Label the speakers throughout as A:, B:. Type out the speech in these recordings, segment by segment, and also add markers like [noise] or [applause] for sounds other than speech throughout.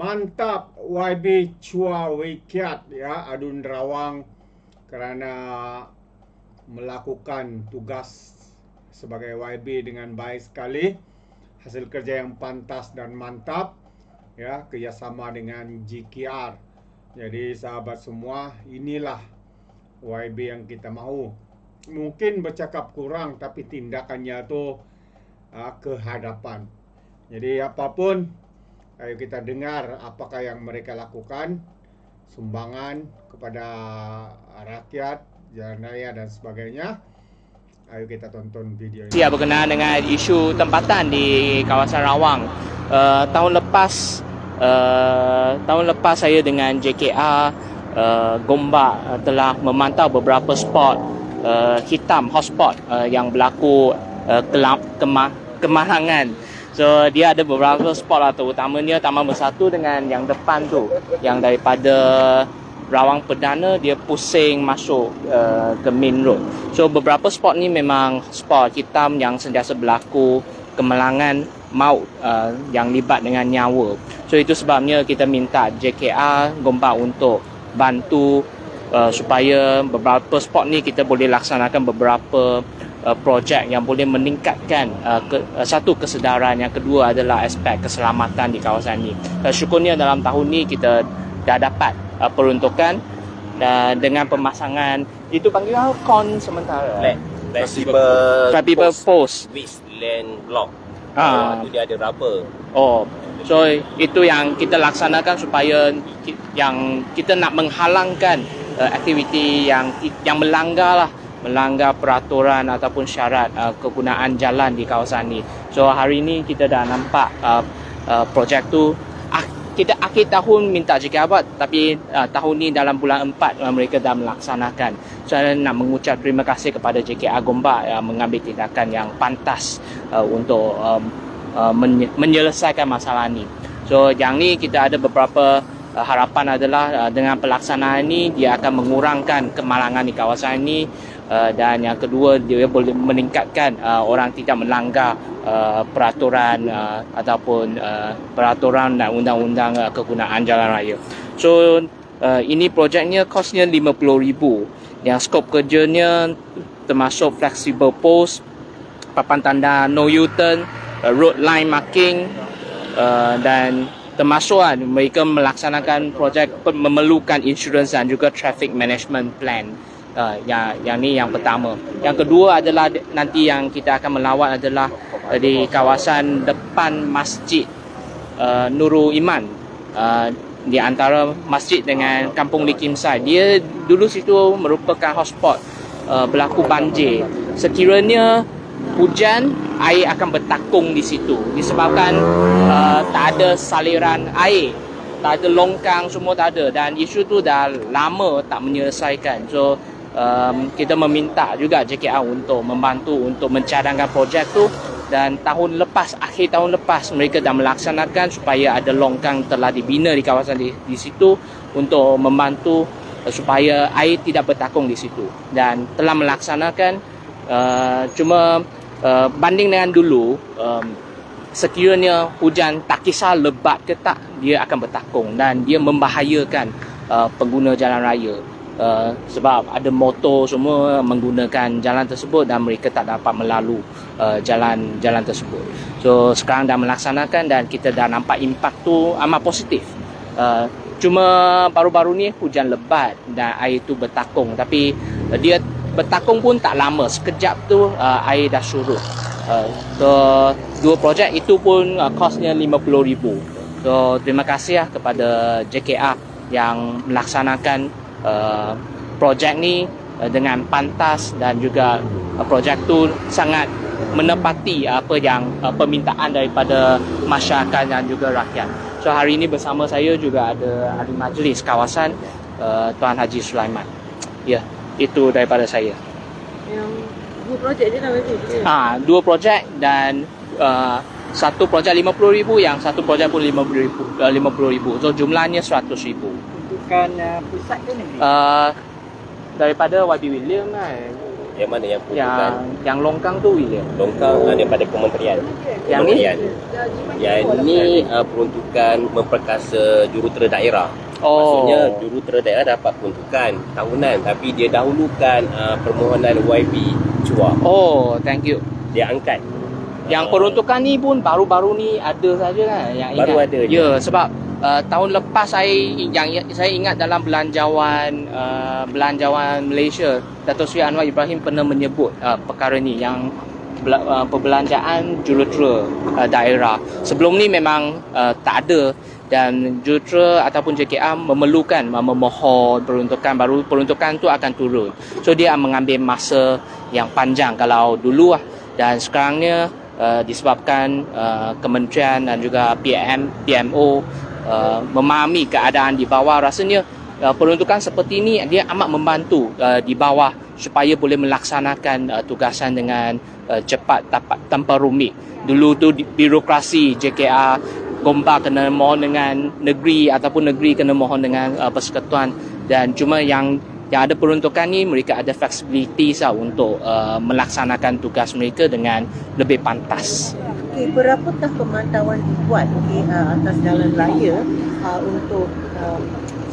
A: Mantap YB Chua Wikiat ya Adun Rawang kerana melakukan tugas sebagai YB dengan baik sekali. Hasil kerja yang pantas dan mantap ya kerjasama dengan GKR. Jadi sahabat semua inilah YB yang kita mahu. Mungkin bercakap kurang tapi tindakannya tu uh, ke hadapan. Jadi apapun Ayo kita dengar apakah yang mereka lakukan sumbangan kepada rakyat, jalan raya dan sebagainya. Ayo kita tonton video ini.
B: Ya berkenaan dengan isu tempatan di kawasan Rawang. Uh, tahun lepas uh, tahun lepas saya dengan JKR uh, Gombak uh, telah memantau beberapa spot uh, hitam hotspot uh, yang berlaku uh, kelam, kemah, kemahangan So dia ada beberapa spot lah terutamanya Taman Bersatu dengan yang depan tu. Yang daripada Rawang Perdana dia pusing masuk uh, ke main road. So beberapa spot ni memang spot hitam yang sentiasa berlaku Kemelangan maut uh, yang libat dengan nyawa. So itu sebabnya kita minta JKR Gombak untuk bantu uh, Supaya beberapa spot ni kita boleh laksanakan beberapa uh, projek yang boleh meningkatkan uh, ke, uh, satu kesedaran yang kedua adalah aspek keselamatan di kawasan ini. Uh, syukurnya dalam tahun ini kita dah dapat uh, peruntukan uh, dengan pemasangan itu panggil apa? Con sementara.
C: Flat. Flexible,
B: Flexible post.
C: With land block.
B: Ah.
C: Uh, itu dia ada rubber.
B: Oh, so itu yang kita laksanakan supaya yang kita nak menghalangkan uh, aktiviti yang yang melanggar lah melanggar peraturan ataupun syarat uh, kegunaan jalan di kawasan ni. So hari ini kita dah nampak uh, uh, projek tu ah, kita akhir tahun minta gigawatt tapi uh, tahun ni dalam bulan 4 uh, mereka dah melaksanakan. So saya nak mengucap terima kasih kepada JKA Gombak yang mengambil tindakan yang pantas uh, untuk um, uh, menye- menyelesaikan masalah ni. So yang ni kita ada beberapa uh, harapan adalah uh, dengan pelaksanaan ini dia akan mengurangkan kemalangan di kawasan ini uh, dan yang kedua dia boleh meningkatkan uh, orang tidak melanggar uh, peraturan uh, ataupun uh, peraturan dan undang-undang uh, kegunaan jalan raya. So uh, ini projeknya kosnya RM50,000 yang skop kerjanya termasuk flexible post papan tanda no U-turn, uh, road line marking uh, dan termasuk uh, mereka melaksanakan projek memerlukan insurans dan juga traffic management plan. Uh, yang yang ni yang pertama. Yang kedua adalah nanti yang kita akan melawat adalah uh, di kawasan depan masjid uh, Nurul Iman. Uh, di antara masjid dengan Kampung Likim Sai. Dia dulu situ merupakan hotspot uh, berlaku banjir. Sekiranya hujan, air akan bertakung di situ disebabkan uh, tak ada saliran air, tak ada longkang semua tak ada dan isu tu dah lama tak menyelesaikan. So um, kita meminta juga JKR untuk membantu untuk mencadangkan projek tu. Dan tahun lepas akhir tahun lepas mereka dah melaksanakan supaya ada longkang telah dibina di kawasan di, di situ untuk membantu uh, supaya air tidak bertakung di situ. Dan telah melaksanakan uh, cuma uh, banding dengan dulu um, sekiranya hujan tak kisah lebat ke tak dia akan bertakung. Dan dia membahayakan uh, pengguna jalan raya uh, sebab ada motor semua menggunakan jalan tersebut dan mereka tak dapat melalui uh, jalan jalan tersebut. So sekarang dah melaksanakan dan kita dah nampak impak tu amat positif. Uh, cuma baru-baru ni hujan lebat dan air tu bertakung. Tapi uh, dia bertakung pun tak lama. Sekejap tu uh, air dah surut. So dua projek itu pun uh, kosnya RM50,000 so terima kasih lah kepada JKR yang melaksanakan uh, projek ni uh, dengan pantas dan juga uh, projek tu sangat menepati apa yang uh, permintaan daripada masyarakat dan juga rakyat. So hari ini bersama saya juga ada ahli majlis kawasan uh, Tuan Haji Sulaiman. Ya itu daripada saya.
D: Yang dua projek je lah berarti.
B: Ah, dua projek dan uh, satu projek RM50,000 yang satu projek pun RM50,000 uh, RM50,000 so jumlahnya RM100,000
D: Bukan uh, pusat ke negeri?
B: uh, daripada YB William kan
C: Yang mana yang peruntukan?
B: Yang yang longkang tu William.
C: Longkang uh, daripada kementerian.
B: Yang ni?
C: kementerian. Yang ni uh, peruntukan memperkasa jurutera daerah.
B: Oh.
C: Maksudnya jurutera daerah dapat peruntukan tahunan tapi dia dahulukan uh, permohonan YB CUA.
B: Oh, thank you.
C: Dia angkat.
B: Yang
C: Uh,
B: peruntukan ni pun baru-baru ni ada saja kan yang
C: Baru
B: ingat.
C: ada je.
B: Ya, sebab uh, tahun lepas saya yang saya ingat dalam belanjawan uh, belanjawan Malaysia Dato' Sri Anwar Ibrahim pernah menyebut uh, perkara ni yang uh, perbelanjaan jurutera uh, daerah. Sebelum ni memang uh, tak ada dan jurutera ataupun JKR memerlukan memohon peruntukan baru peruntukan tu akan turun. So dia mengambil masa yang panjang kalau dulu lah dan sekarangnya uh, disebabkan uh, kementerian dan juga PM PMO uh, memahami keadaan di bawah rasanya uh, peruntukan seperti ini dia amat membantu uh, di bawah supaya boleh melaksanakan uh, tugasan dengan uh, cepat tapat, tanpa rumit. Dulu tu birokrasi JKR Gombak kena mohon dengan negeri ataupun negeri kena mohon dengan uh, persekutuan dan cuma yang yang ada peruntukan ni mereka ada flexibility sah untuk uh, melaksanakan tugas mereka dengan lebih pantas.
D: Okay, berapakah pemantauan dibuat okay, uh, atas jalan raya uh, untuk um,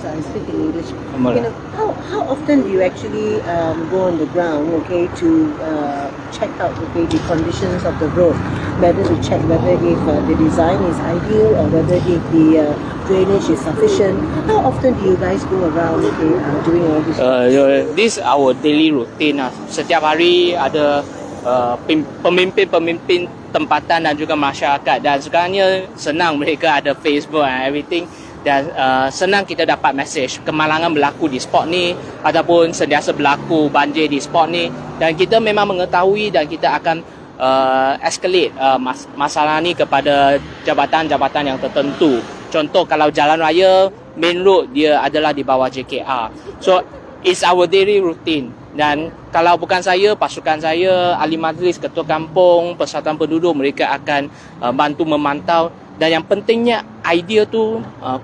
D: sorry, speak in English. You know, how how often do you actually um, go on the ground, okay, to uh, check out okay the conditions of the road, whether to check whether if uh, the design is ideal or whether if the uh, drainage is sufficient. How often do you guys go around okay uh, doing all this?
B: Uh, this our daily routine lah. Setiap hari ada uh, pemimpin-pemimpin tempatan dan juga masyarakat. Dan sekarangnya senang mereka ada Facebook and everything. Dan uh, senang kita dapat message. Kemalangan berlaku di spot ni ataupun sentiasa berlaku banjir di spot ni. Dan kita memang mengetahui dan kita akan uh, escalate uh, mas- masalah ni kepada jabatan-jabatan yang tertentu. Contoh kalau jalan raya main road dia adalah di bawah JKR. So it's our daily routine dan kalau bukan saya pasukan saya ahli majlis ketua kampung persatuan penduduk mereka akan uh, bantu memantau. Dan yang pentingnya idea tu uh,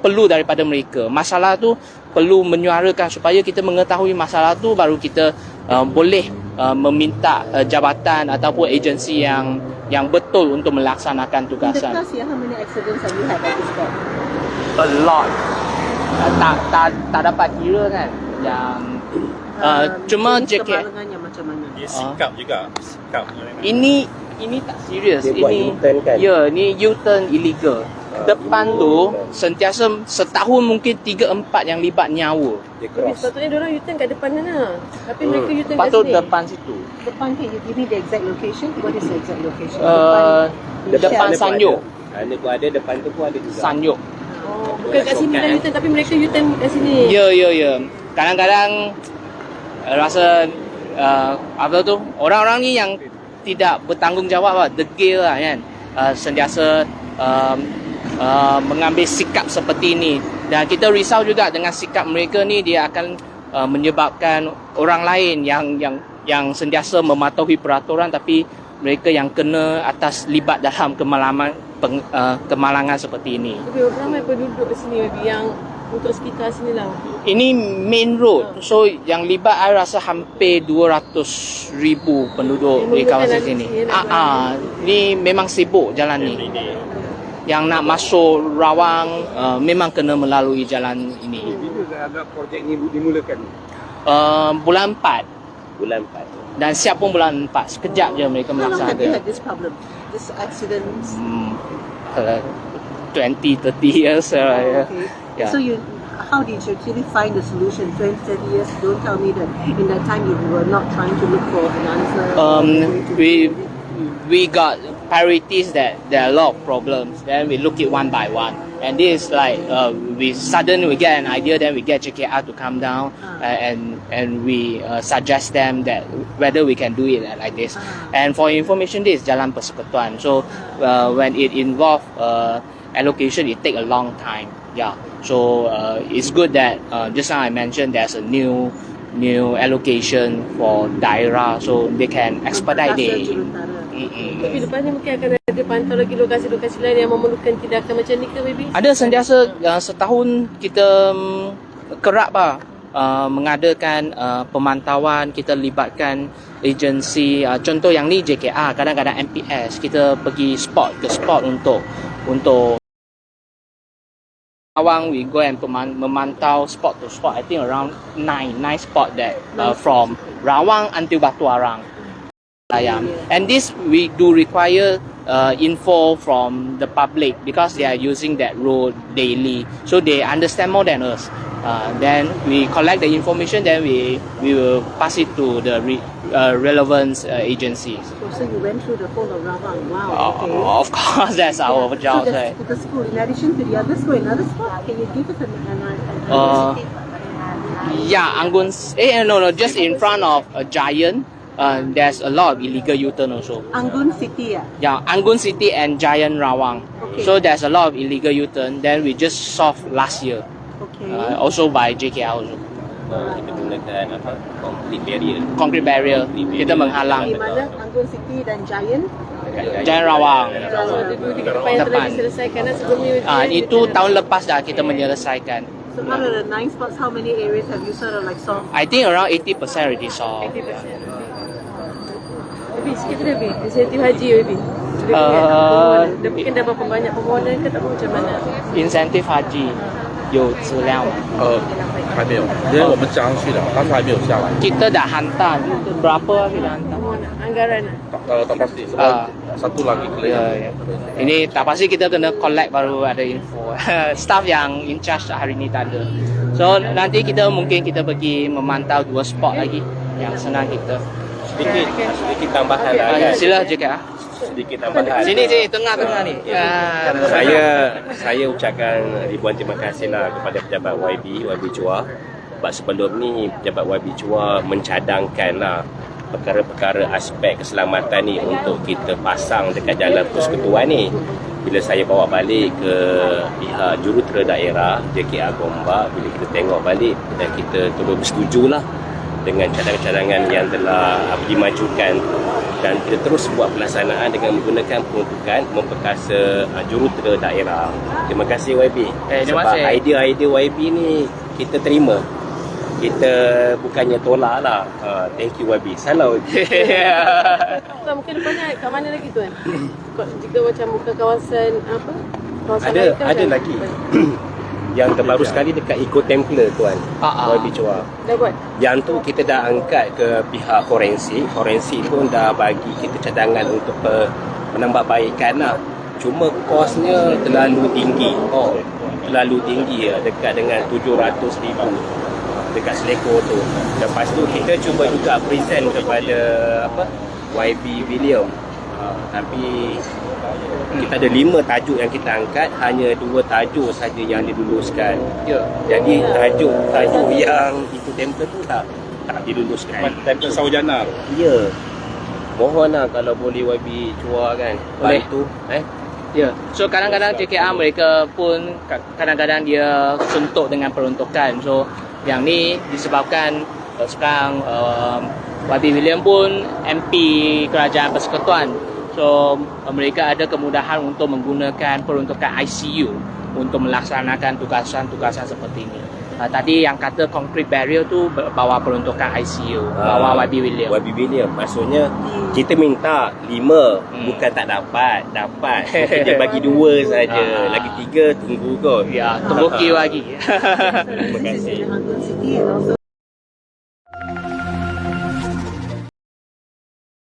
B: perlu daripada mereka. Masalah tu perlu menyuarakan supaya kita mengetahui masalah tu baru kita uh, boleh uh, meminta uh, jabatan ataupun agensi yang yang betul untuk melaksanakan
D: In the
B: tugasan.
D: Past year, how many accidents have you had at this spot?
B: a lot. Uh, tak tak tak dapat kira kan. Yang uh, cuma
D: jenis
B: JK
D: macam mana?
C: Dia sikap juga. Sikap.
B: ini ini tak serius
C: Dia
B: ini
C: U-turn kan?
B: ya ni U-turn illegal depan tu sentiasa setahun mungkin 3 4 yang libat nyawa
C: Dia
E: Tapi sepatutnya diorang U-turn kat depan sana. Tapi
C: Hmm.
E: mereka U-turn kat
B: patut
E: sini.
B: depan situ
D: Depan you give me the exact location? What is the exact location?
B: uh,
D: Depan
B: depan Sanyok
C: ada. Pun ada, depan tu pun ada juga.
B: Sanyok
E: Oh, bukan kat sini kan U-turn tapi mereka U-turn kat sini.
B: ya ya ya kadang-kadang uh, rasa uh, apa tu? Orang-orang ni yang tidak bertanggungjawab lah degil lah kan? Uh, sentiasa um, uh, mengambil sikap seperti ini dan kita risau juga dengan sikap mereka ni dia akan uh, menyebabkan orang lain yang yang yang sentiasa mematuhi peraturan tapi mereka yang kena atas libat dalam kemalaman peng, uh, kemalangan seperti ini.
E: Tapi ramai penduduk di sini yang untuk sekitar sini lah.
B: Ini main road. So yang libat I rasa hampir 200 ribu penduduk di
E: Memerlukan
B: kawasan sini. Ah, ah, ni memang sibuk jalan ni. Yang nak masuk Rawang uh, memang kena melalui jalan ini.
F: Bila agak projek ni dimulakan?
B: Uh, bulan 4
C: Bulan 4.
B: dan siap pun bulan 4. Sekejap je mereka
D: How long have you
B: melaksanakan.
D: had this problem? This accident?
B: Hmm, uh, 20 30 years uh,
D: Oh,
B: yeah.
D: okay.
B: Yeah.
D: So you, how did you actually find the solution? 20, 30 years? Don't tell me that in that time you were not trying to look for an answer.
B: Um,
D: a way to
B: we-
D: deal with it?
B: we got priorities that there are a lot of problems. Then we look it one by one. And this is like uh, we suddenly we get an idea, then we get JKR to come down
D: Ah.
B: uh, and and we uh, suggest them that whether we can do it like this.
D: Ah.
B: And for information, this is Jalan Persekutuan. So uh, when it involve uh, allocation, it take a long time. Yeah. So uh, it's good that uh, just now I mentioned there's a new new allocation for daerah, so they can expedite the. Mm-mm.
E: Tapi depannya mungkin akan ada pantau lagi lokasi-lokasi lain yang memerlukan tindakan macam ni ke baby?
B: Ada sentiasa uh, setahun kita um, kerap lah uh, mengadakan uh, pemantauan, kita libatkan agensi uh, contoh yang ni JKR, kadang-kadang MPS, kita pergi spot ke spot untuk untuk Awang we go and peman- memantau spot to spot. I think around nine, nine spot that uh, from Rawang until Batu Arang. Layam. And this we do require uh, info from the public because they are using that road daily, so they understand more than us. Uh, then we collect the information, then we we will pass it to the re, uh, relevant uh, agencies.
D: Oh, so you went through the whole of Rawang. Wow.
B: Uh,
D: Okay.
B: of course, [laughs] that's our job.
D: So
B: right?
D: the, school, in addition to the other school, another spot, can you give us an, an,
B: Uh, Yeah, Anggun. Eh, no, no, just in front of a giant. Uh, there's a lot of illegal U-turn also.
D: Anggun City, yeah.
B: Yeah, Anggun City and Giant Rawang.
D: Okay.
B: So there's a lot of illegal U-turn. Then we just solved last year.
D: Okay.
B: Uh, also by JKR also.
C: Uh, kita gunakan apa? Complete barrier.
B: Concrete barrier. Kita
D: di
B: menghalang.
D: mana Anggun City dan Giant?
B: Giant Rawang. Depan.
E: diselesaikan
B: Ah, itu tahun lepas dah kita menyelesaikan.
D: So out of the nine spots, how many areas have you sort of like solved?
B: I think around 80% already solved.
E: 80%. Lebih sikit tu lebih. Insentif haji lebih. Dia
B: Uh.
E: Dia mungkin dah berapa banyak permohonan ke tak tahu macam mana.
B: Incentive haji 有资料吗？
G: 呃，还没有，因为我们加上去了，但是还没有下来。
B: Kita dah hantar. Berapa kita hantar?
E: Permohonan. Anggaran.
G: Tak, uh, tak pasti. Sebab
B: Ah.
G: satu lagi
B: Ya,
G: clear.
B: ya. Ini tak pasti kita kena collect baru ada info. [laughs] Staff yang in charge hari ni tak ada. So nanti kita mungkin kita pergi memantau dua spot lagi yang senang kita.
C: Sedikit, sedikit tambahan lah
B: Ah,
C: kan.
B: sila JKR.
C: Sedikit tambahan.
B: Sini sini tengah-tengah ni. Ah.
C: Saya saya ucapkan ribuan terima kasih lah kepada pejabat YB, YB Chua. Sebab sebelum ni pejabat YB Chua mencadangkan lah perkara-perkara aspek keselamatan ni untuk kita pasang dekat jalan persekutuan ni. Bila saya bawa balik ke pihak jurutera daerah JKR Gombak, bila kita tengok balik dan kita terus bersetuju lah dengan cadangan-cadangan yang telah uh, dimajukan dan kita terus buat pelaksanaan dengan menggunakan peruntukan memperkasa uh, jurutera daerah. Terima kasih YB.
B: Eh, terima
C: Sebab
B: kasih.
C: idea-idea YB ni kita terima. Kita bukannya tolak lah. Uh, thank you YB. Salam YB.
E: Tak [laughs] mungkin depannya kat mana lagi tuan? Jika macam bukan kawasan apa? Kawasan
C: Ada ada lagi. [clears throat] Yang terbaru sekali dekat Eco Templar tuan.
B: Ah, ah.
C: YB Chua.
E: Dah buat?
C: Yang tu kita dah angkat ke pihak forensik. Forensik pun dah bagi kita cadangan untuk pe, penambahbaikan lah. Cuma kosnya terlalu tinggi. Oh, terlalu tinggi ya. Dekat dengan 700 ribu dekat Seleko tu. Lepas tu kita cuba juga present kepada apa YB William. Uh, tapi kita ada lima tajuk yang kita angkat hanya dua tajuk saja yang diluluskan
B: Ya.
C: jadi tajuk tajuk yang itu temple tu tak tak diluluskan.
F: Temple Saujana tu.
C: Ya. Mohonlah kalau boleh YB cua kan.
B: Boleh.
C: Bantu eh.
B: Ya. So kadang-kadang JKR mereka pun ka- kadang-kadang dia suntuk dengan peruntukan. So yang ni disebabkan uh, sekarang uh, YB William pun MP Kerajaan Persekutuan. So uh, mereka ada kemudahan untuk menggunakan peruntukan ICU untuk melaksanakan tugasan-tugasan seperti ini. Uh, tadi yang kata concrete barrier tu bawa peruntukan ICU, bawa
C: Ah,
B: YB William.
C: YB William maksudnya kita minta lima
B: Hmm.
C: bukan tak dapat dapat [laughs] Mungkin dia bagi dua saja
B: Ah.
C: lagi tiga tunggu kot
B: Ya, tunggu queue lagi. [laughs]
C: terima kasih